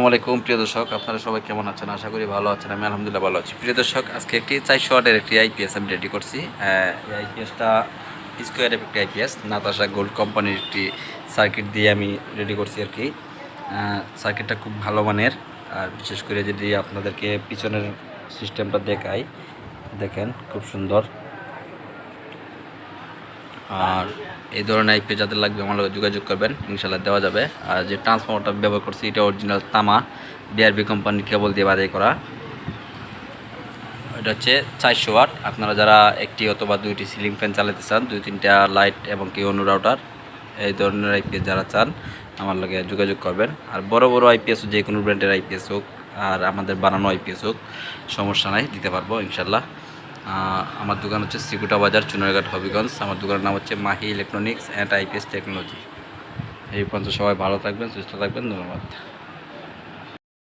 আসসালামাইকুম প্রিয় দর্শক। আপনারা সবাই কেমন আছেন? আশা করি ভালো আছেন, আমি আলহামদুলিল্লাহ ভালো আছি। প্রিয় দর্শক, আজকে একটি চারশো ওয়াটের একটি আইপিএস আমি রেডি করছি। এই আইপিএসটা স্কোয়ার একটি আইপিএস নাতাশা গোল্ড কোম্পানির একটি সার্কিট দিয়ে আমি রেডি করছি আর কি। সার্কিটটা খুব ভালো মানের। আর বিশেষ করে যদি আপনাদেরকে পিছনের সিস্টেমটা দেখাই, দেখেন, খুব সুন্দর। আর এই ধরনের আইপি যাদের লাগবে আমার যোগাযোগ করবেন, ইনশাল্লাহ দেওয়া যাবে। আর যে ট্রান্সফর্মারটা ব্যবহার করছি, এটা অরিজিনাল তামা বিআরবি কোম্পানির কেবল দিয়ে বাজাই করা। এটা হচ্ছে চারশো ওয়াট। আপনারা যারা একটি অথবা দুইটি সিলিং ফ্যান চালাতে চান, দুই তিনটা লাইট এবং কি অনু রাউটার এই ধরনের আইপিএস যারা চান, আমার লগে যোগাযোগ করবেন। আর বড় বড় আইপিএস যে কোনো ব্র্যান্ডের আইপিএস হোক, আর আমাদের বানানো আইপিএস হোক, সমস্যা নাই, দিতে পারব, ইনশাল্লাহ। আমার দোকান হচ্ছে সিকুটা বাজার, চুনারঘাট, হবিগঞ্জ। আমার দোকানের নাম হচ্ছে Mahi electronics and IPS technology. এই পর্যন্ত সবাই ভালো থাকবেন, সুস্থ থাকবেন, ধন্যবাদ।